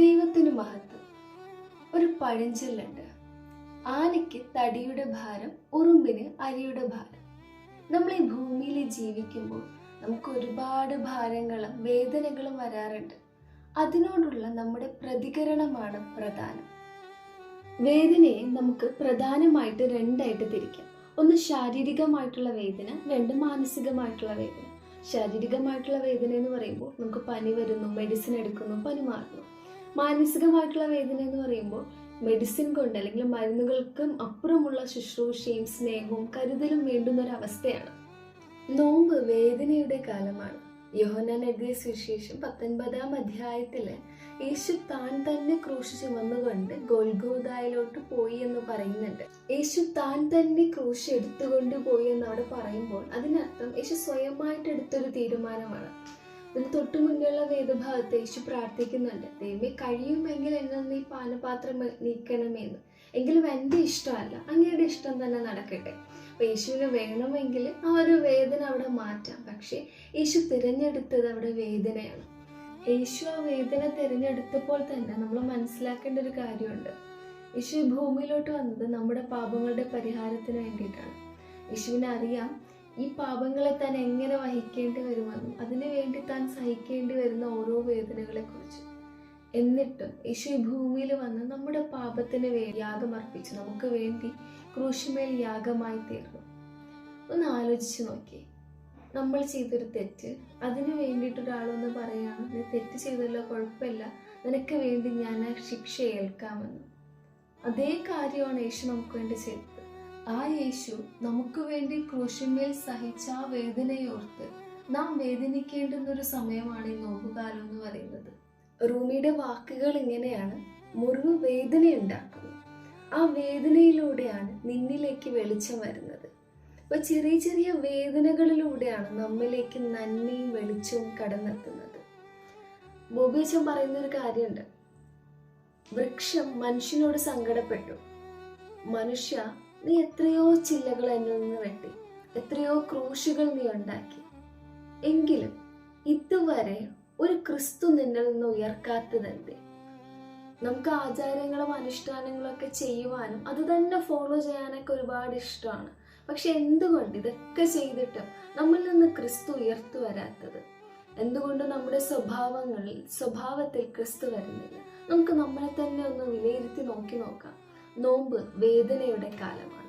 ദൈവത്തിന് മഹത്വം. ഒരു പഴഞ്ചൊല്ലുണ്ട്. ആനയ്ക്ക് തടിയുടെ ഭാരം ഉറുമ്പിന് അരിയുടെ ഭാരം. നമ്മൾ ഈ ഭൂമിയിൽ ജീവിക്കുമ്പോൾ നമുക്ക് ഒരുപാട് ഭാരങ്ങളും വേദനകളും വരാറുണ്ട്. അതിനോടുള്ള നമ്മുടെ പ്രതികരണമാണ് പ്രധാനം. വേദനയെ നമുക്ക് പ്രധാനമായിട്ട് രണ്ടായിട്ട് തിരിക്കാം. ഒന്ന് ശാരീരികമായിട്ടുള്ള വേദന രണ്ട് മാനസികമായിട്ടുള്ള വേദന. ശാരീരികമായിട്ടുള്ള വേദന എന്ന് പറയുമ്പോൾ നമുക്ക് പനി വരുന്നു മെഡിസിൻ എടുക്കുന്നു പനി മാറുന്നു. മാനസികമായിട്ടുള്ള വേദന എന്ന് പറയുമ്പോൾ മെഡിസിൻ കൊണ്ട് അല്ലെങ്കിൽ മരുന്നുകൾക്കും അപ്പുറമുള്ള ശുശ്രൂഷയും സ്നേഹവും കരുതലും വേണ്ടുന്ന ഒരു അവസ്ഥയാണ്. നോമ്പ് വേദനയുടെ കാലമാണ്. യോഹനാൻ എഴുതിയ സുവിശേഷം പത്തൊൻപതാം അധ്യായത്തിൽ യേശു താൻ തന്നെ ക്രൂശ് ചുമന്നുകൊണ്ട് ഗോൽഗോദായിലോട്ട് പോയി എന്ന് പറയുന്നുണ്ട്. യേശു താൻ തന്നെ ക്രൂശ് എടുത്തുകൊണ്ട് പോയി എന്നവിടെ പറയുമ്പോൾ അതിനർത്ഥം യേശു സ്വയമായിട്ട് എടുത്തൊരു തീരുമാനമാണ്. ഇതിന് തൊട്ടു മുന്നേയുള്ള വേദഭാഗത്ത് യേശു പ്രാർത്ഥിക്കുന്നുണ്ട്. ദൈവമേ കഴിയുമെങ്കിൽ എന്നെ നീ പാനപാത്രം നീക്കണമെന്ന്. എങ്കിലും എന്റെ ഇഷ്ടമല്ല. അങ്ങയുടെ ഇഷ്ടം തന്നെ നടക്കട്ടെ. അപ്പോൾ യേശുവിന് വേണമെങ്കിൽ ആ ഒരു വേദന അവിടെ മാറ്റാം. പക്ഷേ യേശു തിരഞ്ഞെടുത്തത് അവിടെ വേദനയാണ്. യേശു ആ വേദന തിരഞ്ഞെടുത്തപ്പോൾ തന്നെ നമ്മൾ മനസ്സിലാക്കേണ്ട ഒരു കാര്യമുണ്ട്. യേശു ഈ ഭൂമിയിലോട്ട് വന്നത് നമ്മുടെ പാപങ്ങളുടെ പരിഹാരത്തിന് വേണ്ടിയിട്ടാണ്. യേശുവിനെ അറിയാം ഈ പാപങ്ങളെ താൻ എങ്ങനെ വഹിക്കേണ്ടി വരുമെന്നും അതിനു വേണ്ടി താൻ സഹിക്കേണ്ടി വരുന്ന ഓരോ വേദനകളെ കുറിച്ച്. എന്നിട്ടും യേശു ഈ ഭൂമിയിൽ വന്ന് നമ്മുടെ പാപത്തിന് വേണ്ടി യാഗമർപ്പിച്ച് നമുക്ക് വേണ്ടി ക്രൂശിമേൽ യാഗമായി തീർന്നു. ഒന്ന് ആലോചിച്ച് നോക്കിയേ നമ്മൾ ചെയ്തൊരു തെറ്റ് അതിനു വേണ്ടിയിട്ട് ഒരാളൊന്ന് പറയാണ് നീ തെറ്റ് ചെയ്തല്ലോ കുഴപ്പമില്ല. നിനക്ക് വേണ്ടി ഞാൻ ആ ശിക്ഷ ഏൽക്കാമെന്ന്. അതേ കാര്യമാണ് യേശു നമുക്ക് വേണ്ടി ചെയ്തത്. ആ യേശു നമുക്ക് വേണ്ടി ക്രൂശിന്മേൽ സഹിച്ച ആ വേദനയോർത്ത് നാം വേദനിക്കേണ്ടുന്ന ഒരു സമയമാണ് ഈ നോമ്പുകാലം എന്ന് പറയുന്നത്. റൂമിയുടെ വാക്കുകൾ ഇങ്ങനെയാണ്. മുറിവ് വേദനയുണ്ടാക്കുന്നു. ആ വേദനയിലൂടെയാണ് നിന്നിലേക്ക് വെളിച്ചം വരുന്നത്. അപ്പൊ ചെറിയ ചെറിയ വേദനകളിലൂടെയാണ് നമ്മിലേക്ക് നന്മയും വെളിച്ചവും കടന്നെത്തുന്നത്. ബോബിയച്ചൻ പറയുന്ന ഒരു കാര്യമുണ്ട്. വൃക്ഷം മനുഷ്യനോട് സങ്കടപ്പെട്ടു. മനുഷ്യ നീ എത്രയോ ചില്ലകൾ എന്നിൽ നിന്ന് വെട്ടി എത്രയോ ക്രൂശുകൾ നീ ഉണ്ടാക്കി. എങ്കിലും ഇതുവരെ ഒരു ക്രിസ്തു നിന്നിൽ നിന്ന് ഉയർക്കാത്തതെന്തേ നമുക്ക് ആചാരങ്ങളും അനുഷ്ഠാനങ്ങളും ഒക്കെ ചെയ്യുവാനും അത് തന്നെ ഫോളോ ചെയ്യാനൊക്കെ ഒരുപാട് ഇഷ്ടമാണ്. പക്ഷെ എന്തുകൊണ്ട് ഇതൊക്കെ ചെയ്തിട്ടും നമ്മിൽ നിന്ന് ക്രിസ്തു ഉയർത്തു വരാത്തത്? എന്തുകൊണ്ട് നമ്മുടെ സ്വഭാവങ്ങളിൽ സ്വഭാവത്തിൽ ക്രിസ്തു വരുന്നില്ല? നമുക്ക് നമ്മളെ തന്നെ ഒന്ന് വിലയിരുത്തി നോക്കി നോക്കാം. നോമ്പ് വേദനയുടെ കാലമാണ്.